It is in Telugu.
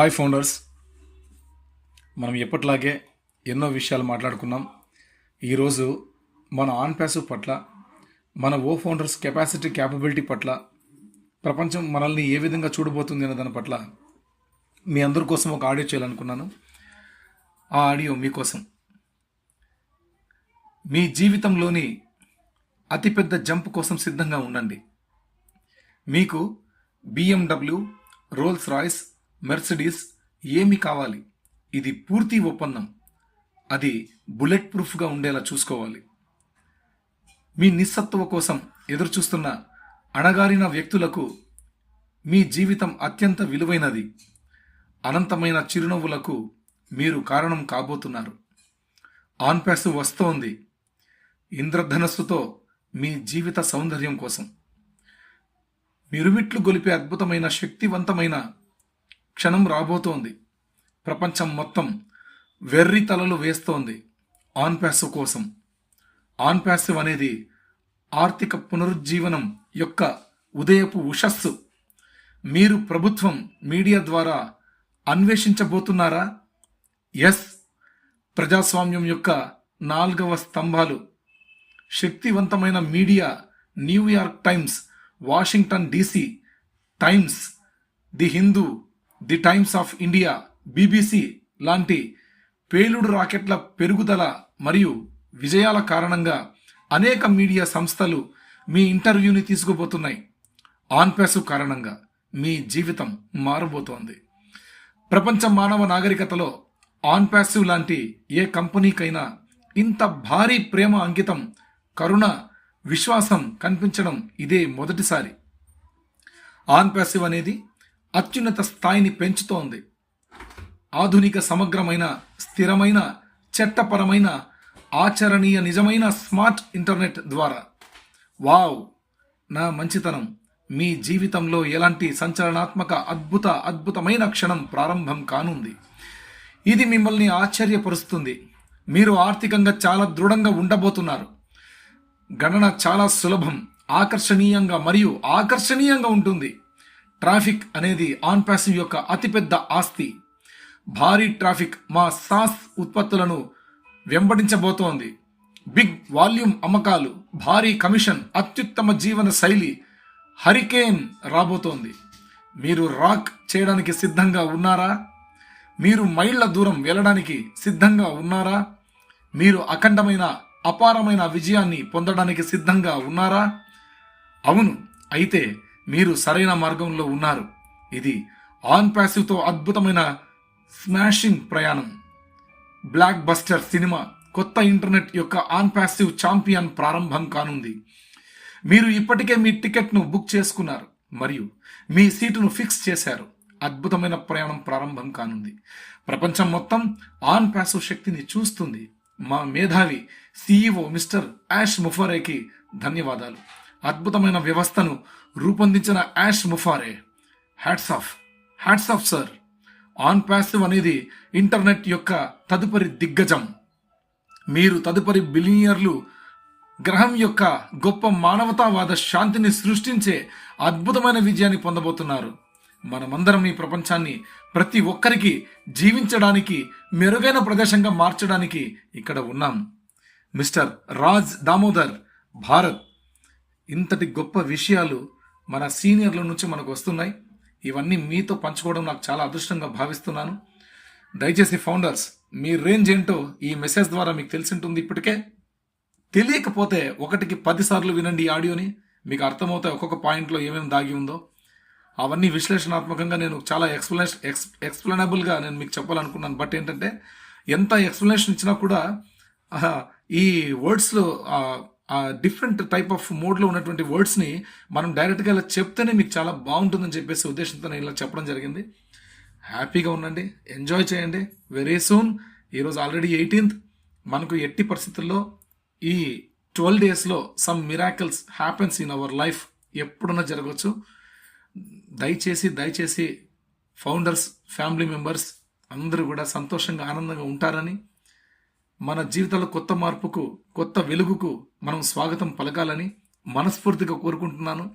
హాయ్ ఫౌండర్స్ మనం ఎప్పటిలాగే ఎన్నో విషయాలు మాట్లాడుకున్నాం. ఈరోజు మన ఆన్ ప్యాసివ్ పట్ల మన ఓ ఫౌండర్స్ కెపాసిటీ క్యాపబిలిటీ పట్ల ప్రపంచం మనల్ని ఏ విధంగా చూడబోతుంది అనే దాని పట్ల మీ అందరి కోసం ఒక ఆడియో చేయాలనుకున్నాను. ఆ ఆడియో మీకోసం. మీ జీవితంలోని అతిపెద్ద జంప్ కోసం సిద్ధంగా ఉండండి. మీకు బిఎండబ్ల్యూ రోల్స్ రాయ్స్ మెర్సిడీస్ ఏమి కావాలి? ఇది పూర్తి ఒప్పందం. అది బుల్లెట్ ప్రూఫ్గా ఉండేలా చూసుకోవాలి. మీ నిస్సత్వ కోసం ఎదురుచూస్తున్న అణగారిన వ్యక్తులకు మీ జీవితం అత్యంత విలువైనది. అనంతమైన చిరునవ్వులకు మీరు కారణం కాబోతున్నారు. ఆన్ ప్యాసు వస్తోంది. ఇంద్రధనస్సుతో మీ జీవిత సౌందర్యం కోసం. మిరుమిట్లు గొలిపే అద్భుతమైన శక్తివంతమైన క్షణం రాబోతోంది. ప్రపంచం మొత్తం వెర్రి తలలు వేస్తోంది ఆన్ ప్యాసివ్ కోసం. ఆన్ ప్యాసివ్ అనేది ఆర్థిక పునరుజ్జీవనం యొక్క ఉదయపు ఉషస్సు. మీరు ప్రభుత్వం మీడియా ద్వారా అన్వేషించబోతున్నారా? ఎస్. ప్రజాస్వామ్యం యొక్క నాలుగవ స్తంభాలు. శక్తివంతమైన media New York Times Washington DC Times the Hindu the Times of India BBC లాంటి పేలుడు రాకెట్ల పెరుగుదల మరియు విజయాల కారణంగా అనేక మీడియా సంస్థలు మీ ఇంటర్వ్యూని తీసుకుపోతున్నాయి. ఆన్ కారణంగా మీ జీవితం మారబోతోంది. ప్రపంచ మానవ నాగరికతలో ఆన్పాసివ్ లాంటి ఏ కంపెనీకైనా ఇంత భారీ ప్రేమ అంకితం కరుణ విశ్వాసం కనిపించడం ఇదే మొదటిసారి. ఆన్పాసివ్ అనేది అత్యున్నత స్థాయిని పెంచుతోంది. ఆధునిక సమగ్రమైన స్థిరమైన చట్టపరమైన ఆచరణీయ నిజమైన స్మార్ట్ ఇంటర్నెట్ ద్వారా. వావ్! నా మంచితనం. మీ జీవితంలో ఎలాంటి సంచలనాత్మక అద్భుత అద్భుతమైన క్షణం ప్రారంభం కానుంది. ఇది మిమ్మల్ని ఆశ్చర్యపరుస్తుంది. మీరు ఆర్థికంగా చాలా దృఢంగా ఉండబోతున్నారు. గణన చాలా సులభం ఆకర్షణీయంగా మరియు ఆకర్షణీయంగా ఉంటుంది. ట్రాఫిక్ అనేది ఆన్ ప్యాసివ్ యొక్క అతిపెద్ద ఆస్తి. భారీ ట్రాఫిక్ మా సాస్ ఉత్పత్తులను వెంబడించబోతోంది. బిగ్ వాల్యూమ్ అమ్మకాలు భారీ కమిషన్ అత్యుత్తమ జీవన శైలి హరికేన్ రాబోతోంది. మీరు రాక్ చేయడానికి సిద్ధంగా ఉన్నారా? మీరు మైళ్ళ దూరం వెళ్ళడానికి సిద్ధంగా ఉన్నారా? మీరు అఖండమైన అపారమైన విజయాన్ని పొందడానికి సిద్ధంగా ఉన్నారా? అవును అయితే మీరు సరైన మార్గంలో ఉన్నారు. ఇది ఆన్ ప్యాసివ్తో అద్భుతమైన స్మాషింగ్ ప్రయాణం. బ్లాక్ బస్టర్ సినిమా కొత్త ఇంటర్నెట్ యొక్క ఆన్ ప్యాసివ్ ఛాంపియన్ ప్రారంభం కానుంది. మీరు ఇప్పటికే మీ టికెట్ను బుక్ చేసుకున్నారు మరియు మీ సీటును ఫిక్స్ చేశారు. అద్భుతమైన ప్రయాణం ప్రారంభం కానుంది. ప్రపంచం మొత్తం ఆన్ ప్యాసివ్ శక్తిని చూస్తుంది. మా మేధావి సిఇఓ మిస్టర్ యాష్ ముఫరేకి ధన్యవాదాలు. అద్భుతమైన వ్యవస్థను రూపొందించిన Ash Mufareh. Hats off hats off sir On Passive అనేది ఇంటర్నెట్ యొక్క తదుపరి దిగ్గజం. మీరు తదుపరి బిలియనర్లు గ్రహం యొక్క గొప్ప మానవతావాద శాంతిని సృష్టించే అద్భుతమైన విజయాన్ని పొందబోతున్నారు. మనమందరం ఈ ప్రపంచాన్ని ప్రతి ఒక్కరికి జీవించడానికి మెరుగైన ప్రదేశంగా మార్చడానికి ఇక్కడ ఉన్నాం. మిస్టర్ రాజ్ దామోదర్ భారత్. ఇంతటి గొప్ప విషయాలు మన సీనియర్ల నుంచి మనకు వస్తున్నాయి. ఇవన్నీ మీతో పంచుకోవడం నాకు చాలా అదృష్టంగా భావిస్తున్నాను. దయచేసి ఫౌండర్స్ మీ రేంజ్ ఏంటో ఈ మెసేజ్ ద్వారా మీకు తెలిసి ఉంటుంది ఇప్పటికే. తెలియకపోతే ఒకటికి పదిసార్లు వినండి ఈ ఆడియోని. మీకు అర్థమవుతాయి ఒక్కొక్క పాయింట్లో ఏమేమి దాగి ఉందో. అవన్నీ విశ్లేషణాత్మకంగా నేను చాలా ఎక్స్ప్లెనేషన్ ఎక్స్ ఎక్స్ప్లెనబుల్గా నేను మీకు చెప్పాలనుకున్నాను. బట్ ఏంటంటే ఎంత ఎక్స్ప్లెనేషన్ ఇచ్చినా కూడా ఆహా, ఈ వర్డ్స్లో డిఫరెంట్ టైప్ ఆఫ్ మోడ్లో ఉన్నటువంటి వర్డ్స్ని మనం డైరెక్ట్గా ఇలా చెప్తేనే మీకు చాలా బాగుంటుందని చెప్పేసి ఉద్దేశంతో నేను ఇలా చెప్పడం జరిగింది. హ్యాపీగా ఉండండి. ఎంజాయ్ చేయండి. వెరీ సూన్ ఈరోజు ఆల్రెడీ ఎయిటీన్త్ మనకు ఎట్టి పరిస్థితుల్లో ఈ ట్వెల్వ్ డేస్లో some miracles happens in our life ఎప్పుడన్నా జరగవచ్చు. దయచేసి దయచేసి ఫౌండర్స్ ఫ్యామిలీ మెంబర్స్ అందరూ కూడా సంతోషంగా ఆనందంగా ఉంటారని మన జీవితాల కొత్త మార్పుకు కొత్త వెలుగుకు మనం స్వాగతం పలకాలని మనస్ఫూర్తిగా కోరుకుంటున్నాను.